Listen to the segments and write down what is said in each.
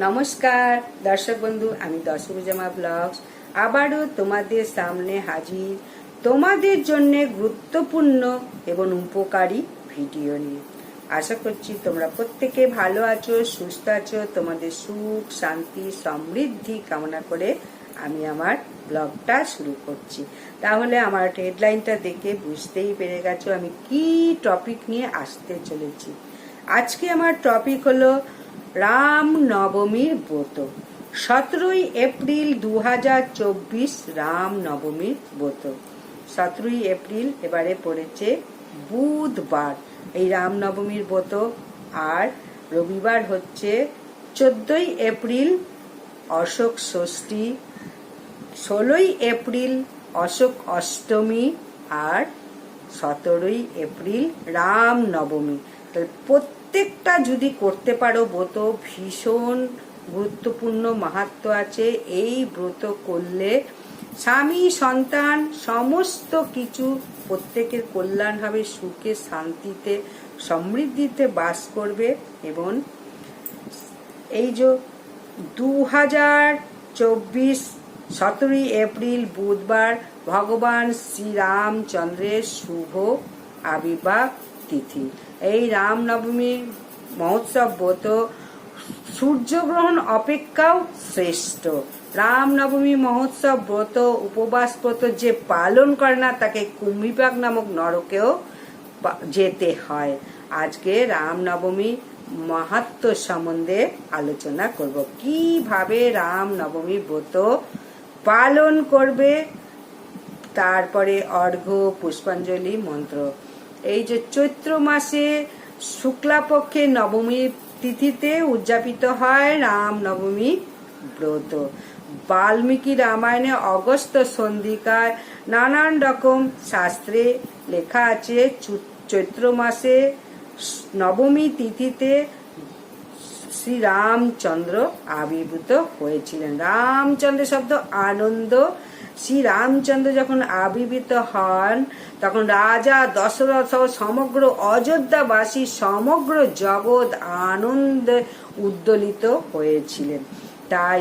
নমস্কার, দর্শক বন্ধু, আমি দশভুজামা ব্লগস। আবারও তোমাদের সামনে হাজির, তোমাদের জন্য গুরুত্বপূর্ণ এবং উপকারী ভিডিও নিয়ে। আশা করছি তোমরা প্রত্যেকে ভালো আছো, সুস্থ আছো, তোমাদের সুখ, শান্তি, সমৃদ্ধি কামনা করে আমি আমার ব্লগটা শুরু করছি। তাহলে আমার হেডলাইনটা দেখে বুঝতেই পেরে গেছো আমি কি টপিক নিয়ে আসতে চলেছি। আজকে আমার টপিক হলো রাম নবমীর ব্রত। সতেরোই এপ্রিল দু হাজার চব্বিশ রাম নবমীর ব্রত। সতেরোই এপ্রিল এবারে পড়েছে বুধবার। এই রাম নবমীর ব্রত আর রবিবার হচ্ছে চোদ্দই এপ্রিল অশোক ষষ্ঠী, ষোলোই এপ্রিল অশোক অষ্টমী আর সতেরোই এপ্রিল রাম নবমী। প্রত্যেকটা যদি করতে পারো, ব্রত ভীষণ গুরুত্বপূর্ণ মাহাত্ম আছে। এই ব্রত করলে স্বামী, সন্তান, সমস্ত কিছু প্রত্যেকের কল্যাণ হবে, সুখে, শান্তিতে, সমৃদ্ধিতে বাস করবে এবং এই যে দু হাজার চব্বিশ সতেরোই এপ্রিল বুধবার ভগবান শ্রীরামচন্দ্রের শুভ আবির্ভাব তিথি। এই রামনবমী মহোৎসব ব্রত। সূর্যগ্রহণ অপেক্ষাও শ্রেষ্ঠ। রামনবমী মহোৎসব ব্রত, উপবাস ব্রত যে পালন করে না, তাকে কুম্ভিপাক নামক নরকেও যেতে হয়। আজকে রামনবমী মাহাত্ম সম্বন্ধে আলোচনা করব। কীভাবে রামনবমী ব্রত পালন করবে? তারপরে অর্ঘ্য, পুষ্পাঞ্জলি, মন্ত্র। এই যে চৈত্র মাসে শুক্লাপক্ষে নবমী তিথিতে উদযাপিত হয় রাম নবমী ব্রত। বাল্মীকি রামায়ণে অগস্ত সন্ধিকায় নানান রকম শাস্ত্রে লেখা আছে চৈত্র মাসে নবমী তিথিতে শ্রী রামচন্দ্র আবির্ভূত হয়েছিলেন। রামচন্দ্র শব্দ আনন্দ শ্রী রামচন্দ্র যখন আবির্ভূত হন, তখন রাজা দশরথ সমগ্র অযোধ্যাবাসী, সমগ্র জগৎ আনন্দে উদ্দোলিত হয়েছিলেন। তাই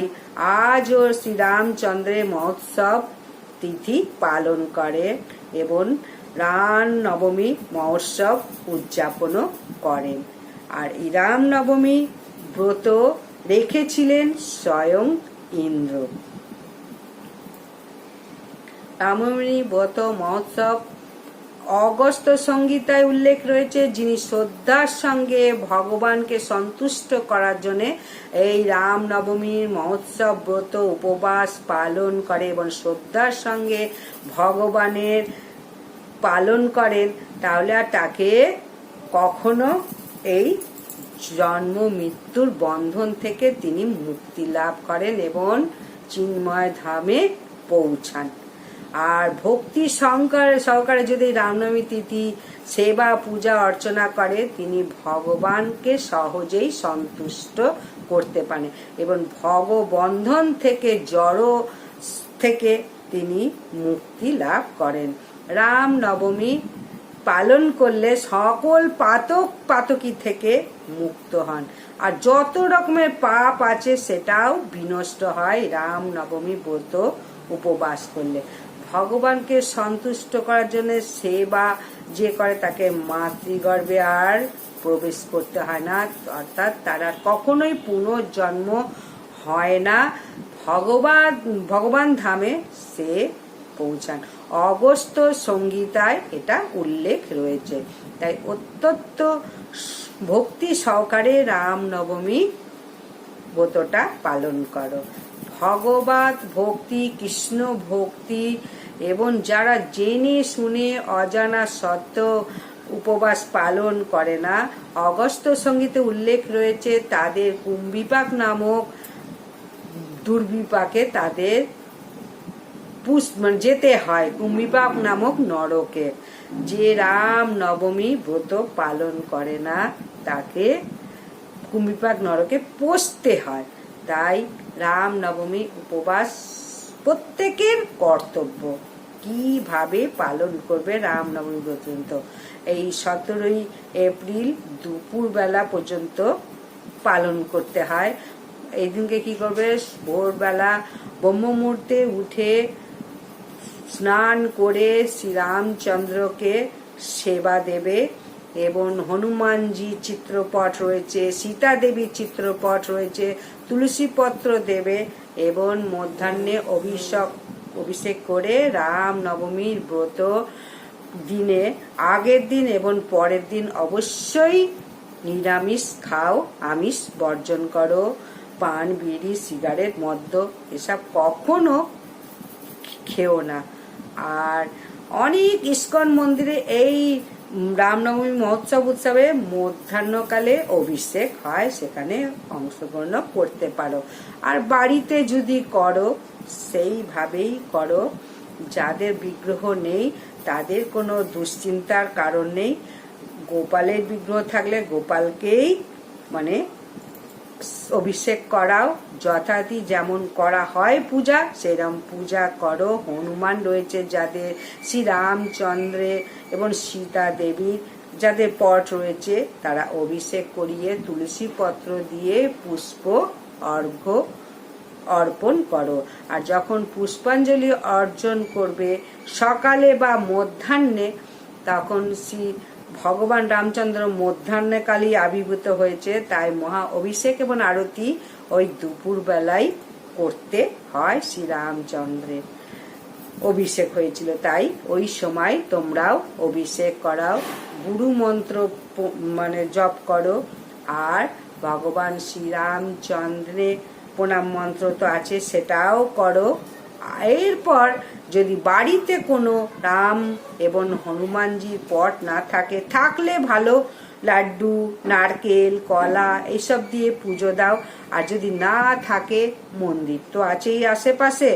আজও শ্রী রামচন্দ্রের মহোৎসব তিথি পালন করে এবং রাম নবমী মহোৎসব উদযাপনও করেন। আর এই রাম নবমী ব্রত রেখেছিলেন স্বয়ং ইন্দ্র। রামনবমী ব্রত মহোৎসব। অগস্ত সংগীতায় উল্লেখ রয়েছে যিনি শ্রদ্ধার সঙ্গে ভগবানকে সন্তুষ্ট করার জন্য এই রাম নবমীর মহোৎসব ব্রত উপবাস পালন করে এবং শ্রদ্ধার সঙ্গে ভগবানের পালন করেন। তাহলে আর তাকে কখনো এই জন্ম মৃত্যুর বন্ধন থেকে তিনি মুক্তি লাভ করেন এবং চিন্ময় ধামে পৌঁছান। আর ভক্তি সহকারে সহকারে যদি রামনবমী তিথি, সেবা, পূজা, অর্চনা করে, তিনি ভগবানকে সহজেই সন্তুষ্ট করতে পারেন। এবং ভগবন্ধন থেকে জড় থেকে তিনি মুক্তি লাভ করেন। রাম নবমী পালন করলে সকল পাতক পাতকি থেকে মুক্ত হন। আর যত রকমের পাপ আছে, সেটাও বিনষ্ট হয় রাম নবমী ব্রত উপবাস করলে। ভগবানকে সন্তুষ্ট করার জন্য সেবা যে করে তাকে মাতৃগর্ভে আর প্রবেশ করতে হয় না। অর্থাৎ তারা কখনোই পুনর্জন্ম হয় না। ভগবান ভগবান ধামে সে পৌঁছান। অগস্ত সংগীতায় এটা উল্লেখ রয়েছে। তাই অত্যন্ত ভক্তি সহকারে রাম নবমী ব্রতটা পালন করো। ভগবত ভক্তি, কৃষ্ণ ভক্তি এবং যারা জেনে শুনে অজানা সত্ত্বেও উপবাস পালন করে না অগস্ত সঙ্গীতে উল্লেখ রয়েছে, তাদের কুম্ভিপাক নামক দুর্বিপাকে তাদের পুষ মানে যেতে হয়, কুম্ভিপাক নামক নরকে। যে রাম নবমী ব্রত পালন করে না, তাকে কুম্ভিপাক নরকে পৌঁছতে হয়। তাই রাম নবমী উপবাস প্রত্যেকের কর্তব্য। কীভাবে পালন করবে রাম নবমী পর্যন্ত? এই সতেরোই এপ্রিল দুপুরবেলা পর্যন্ত পালন করতে হয়। এই দিনকে কি করবে? ভোরবেলা ব্রহ্ম মুহূর্তে উঠে স্নান করে শ্রীরামচন্দ্রকে সেবা দেবে এবং হনুমানজি চিত্রপট রয়েছে সীতা দেবীর চিত্রপট রয়েছে তুলসী পত্র দেবে এবং মধ্যাহ্নে অভিষেক অভিষেক করে রাম নবমীর ব্রত দিনে, আগের দিন এবং পরের দিন অবশ্যই নিরামিষ খাও, আমিষ বর্জন করো, পান, বিড়ি, সিগারেট, মদ্য, এসব কখনো খেও না। আর অনেক ইস্কন মন্দিরে এই রামনবমী মহোৎসব উৎসবে মধ্যাহ্নকালে অভিষেক হয়, সেখানে অংশগ্রহণ করতে পারো। আর বাড়িতে যদি করো সেইভাবেই করো। যাদের বিগ্রহ নেই, তাদের কোনো দুশ্চিন্তার কারণ নেই। গোপালের বিগ্রহ থাকলে গোপালকেই মানে অভিষেক করাও। যথারীতি যেমন করা হয় পূজা, সেরম পূজা করো। হনুমান রয়েছে যাদের, শ্রীরামচন্দ্রে এবং সীতা দেবীর যাদের পট রয়েছে, তারা অভিষেক করিয়ে তুলসী পত্র দিয়ে পুষ্প, অর্ঘ্য অর্পণ করো। আর যখন পুষ্পাঞ্জলি অর্জন করবে সকালে বা মধ্যাহ্নে, তখন শ্রী ভগবান রামচন্দ্র মধ্যাহ্নকালই আবির্ভূত হয়েছে। তাই মহা অভিষেক এবং আরতি ওই দুপুর বেলায় করতে হয় শ্রীরামচন্দ্রের অভিষেক হয়েছিল। তাই ওই সময় তোমরাও অভিষেক করাও। গুরু মন্ত্র মানে জপ করো। আর ভগবান শ্রীরামচন্দ্রে প্রণাম মন্ত্র তো আছে, সেটাও করো। এরপর যদি বাড়িতে কোনো রাম এবং হনুমানজির পট না থাকে, থাকলে ভালো। লাড্ডু, নারকেল, কলা এইসব দিয়ে পুজো দাও। আর যদি না থাকে, মন্দির তো আছেই আশেপাশে।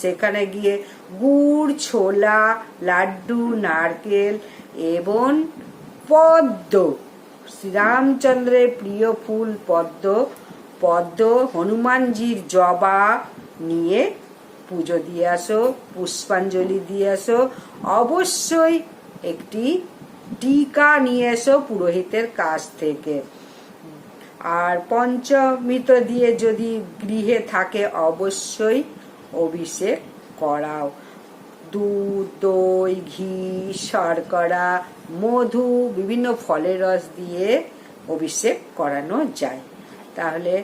সেখানে গিয়ে গুড়, ছোলা, লাড্ডু, নারকেল এবং পদ্ম, শ্রীরামচন্দ্রের প্রিয় ফুল পদ্ম পদ্ম হনুমানজির জবা নিয়ে পুজো দিয়ে আসো, পুষ্পাঞ্জলি দিয়ে আসো। অবশ্যই একটি টিকা নিয়ে এসো পুরোহিতের কাছ থেকে। আর পঞ্চমৃত দিয়ে যদি গৃহে থাকে অবশ্যই অভিষেক করাও। দুধ, দই, ঘি, শর্করা, মধু, বিভিন্ন ফলের রস দিয়ে অভিষেক করানো যায়। তাহলে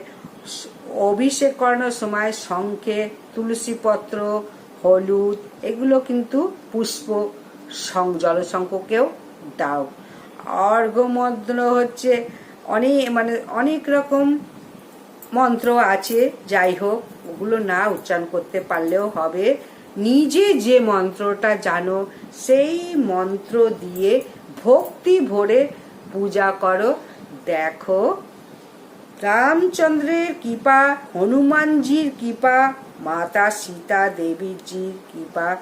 অভিষেক করানোর সময় শঙ্খে তুলসী পত্র, হলুদ, এগুলো কিন্তু পুষ্প জলশঙ্ককেও দাও। অর্ঘ্যমন্ত্র হচ্ছে অনেক মানে অনেক রকম মন্ত্র আছে, যাই হোক, ওগুলো না উচ্চারণ করতে পারলেও হবে। নিজে যে মন্ত্রটা জানো, সেই মন্ত্র দিয়ে ভক্তি ভরে পূজা করো। দেখো রামচন্দ্রের কৃপা, হনুমানজির কৃপা, মাতা সীতা দেবীজির কৃপা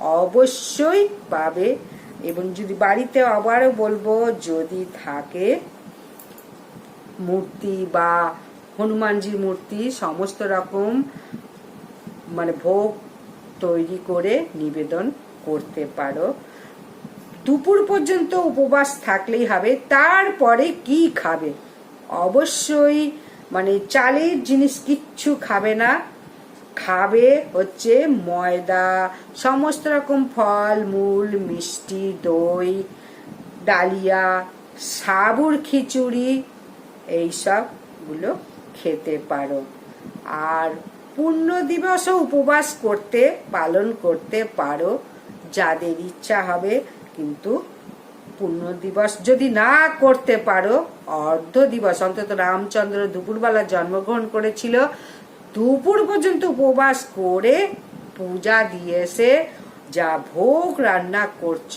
অবশ্যই পাবে। এবং যদি বাড়িতে আবারও বলব, যদি থাকে মূর্তি বা হনুমানজির মূর্তি, সমস্ত রকম মানে ভোগ তৈরি করে নিবেদন করতে পারো। দুপুর পর্যন্ত উপবাস থাকলেই হবে, তারপরে কি খাবে? অবশ্যই মানে চালের জিনিস কিচ্ছু খাবে না। খাবে হচ্ছে ময়দা, সমস্ত রকম ফল, মূল, মিষ্টি, দই, ডালিয়া, সাবুর খিচুড়ি, এইসবগুলো খেতে পারো। আর পূর্ণ দিবসও উপবাস করতে, পালন করতে পারো, যাদের ইচ্ছা হবে, কিন্তু পূর্ণ দিবস যদি না করতে পারো, অর্ধ দিবস, অন্তত রামচন্দ্র দুপুরবেলা জন্মগ্রহণ করেছিল, দুপুর পর্যন্ত উপবাস করে পূজা দিয়ে এসে যা ভোগ রান্না করছ,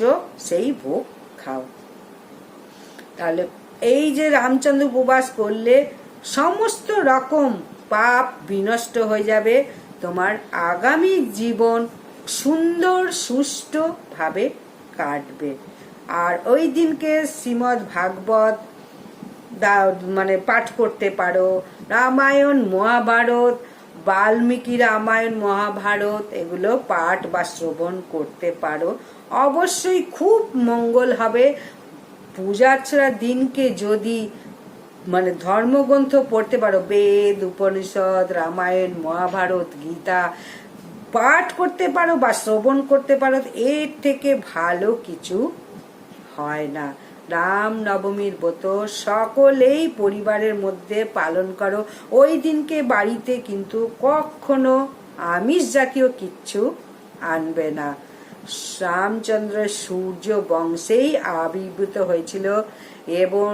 সেই ভোগ খাও। তাহলে এই যে রামচন্দ্র উপবাস করলে সমস্ত রকম পাপ বিনষ্ট হয়ে যাবে, তোমার আগামী জীবন সুন্দর, সুষ্ঠুভাবে কাটবে। আর ওই দিনকে শ্রীমদ ভাগবত মানে পাঠ করতে পারো। রামায়ণ, মহাভারত, বাল্মীকি রামায়ণ, মহাভারত, এগুলো পাঠ বা শ্রবণ করতে পারো। অবশ্যই খুব মঙ্গল হবে। পূজার্চনার দিনকে যদি মানে ধর্মগ্রন্থ পড়তে পারো, বেদ, উপনিষদ, রামায়ণ, মহাভারত, গীতা, পাঠ করতে পারো বা শ্রবণ করতে পারো, এর থেকে ভালো কিছু হয় না। রাম নবমীর ব্রত সকলেই পরিবারের মধ্যে পালন করো। ওই দিনকে বাড়িতে কিন্তু কখনো আমিষ জাতীয় কিচ্ছু আনবে না। রামচন্দ্র সূর্য বংশেই আবির্ভূত হয়েছিল এবং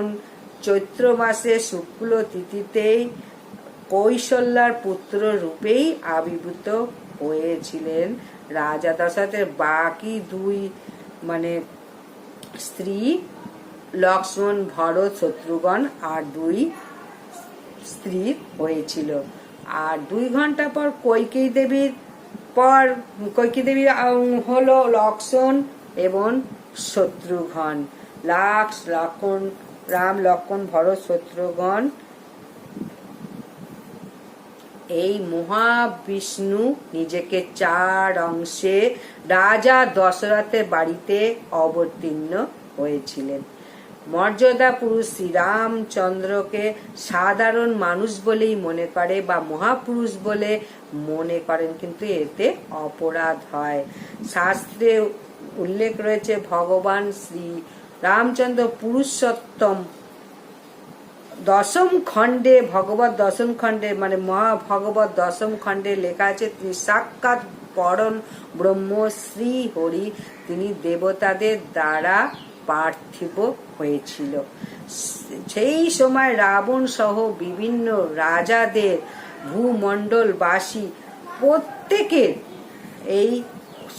চৈত্র মাসে শুক্ল তিথিতেই কৌশল্যার পুত্র রূপেই আবির্ভূত হয়েছিলেন। রাজা দশরথের বাকি দুই মানে স্ত্রী, লক্ষ্মণ, ভরত শত্রুঘ্ন আর দুই স্ত্রী হয়েছিল। আর দুই ঘণ্টা পর কৈকেয়ী দেবীর পর কৈকেয়ী দেবী হলো লক্ষ্মণ এবং শত্রুঘ্ন। লাক্স লক্ষণ রাম লক্ষণ ভরত, শত্রুঘ্ন এই মহাবিষ্ণু নিজেকে চার অংশে রাজা দশরথের বাড়িতে অবতীর্ণ হয়েছিলেন। মর্যাদা পুরুষ শ্রীরামচন্দ্রকে সাধারণ মানুষ বলেই মনে করে বা মহাপুরুষ বলে মনে করেন, কিন্তু এতে অপরাধ হয়। শাস্ত্রে উল্লেখ রয়েছে, ভগবান শ্রী রামচন্দ্র পুরুষোত্তম দশম খণ্ডে, ভগবত দশম খণ্ডে মানে মহা ভগবত দশম খণ্ডে লেখা আছে তিনি সাক্ষাৎ পরম ব্রহ্ম শ্রী হরি, তিনি দেবতাদের দ্বারা পার্থিব হয়েছিল। সেই সময় রাবণ সহ বিভিন্ন রাজাদের ভূমণ্ডলবাসী প্রত্যেকের এই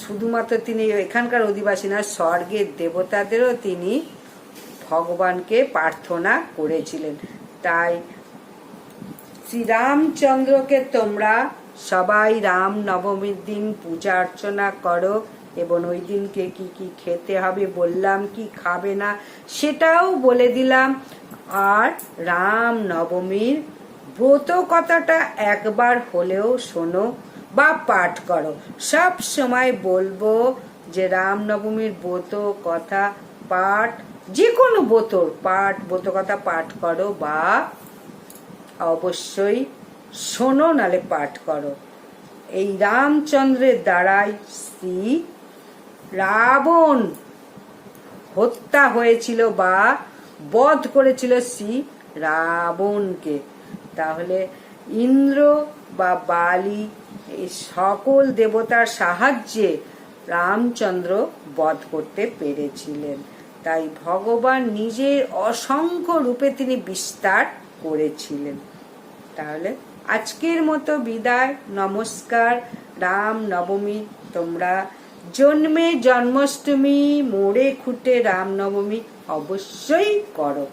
শুধুমাত্র তিনি এখানকার অধিবাসী না, স্বর্গের দেবতাদেরও তিনি ভগবানকে প্রার্থনা করেছিলেন। তাই শ্রীরামচন্দ্রকে তোমরা সবাই রাম নবমীর দিন পূজা অর্চনা করো এবং ওই দিনকে কি কি খেতে হবে বললাম কি খাবে না সেটাও বলে দিলাম। আর রাম নবমীর ব্রত কথাটা একবার হলেও শোনো বা পাঠ করো। সব সময় বলব যে রাম নবমীর ব্রত কথা, পাঠ যে কোনো বোতর পাঠ ব্রত কথা পাঠ করো বা অবশ্যই শোনো নালে পাঠ করো। এই রামচন্দ্রের দ্বারাই শ্রী রাবণ হত্যা হয়েছিল বা বধ করেছিল শ্রী রাবণকে। তাহলে ইন্দ্র বা বালি, এই সকল দেবতার সাহায্যে রামচন্দ্র বধ করতে পেরেছিলেন। তাই ভগবান নিজের অসংখ্য রূপে তিনি বিস্তার করেছিলেন। তাহলে আজকের মতো বিদায়, নমস্কার, রাম নবমী, তোমরা জন্মে জন্মাষ্টমী, মোড়ে খুঁটে রামনবমী অবশ্যই করো।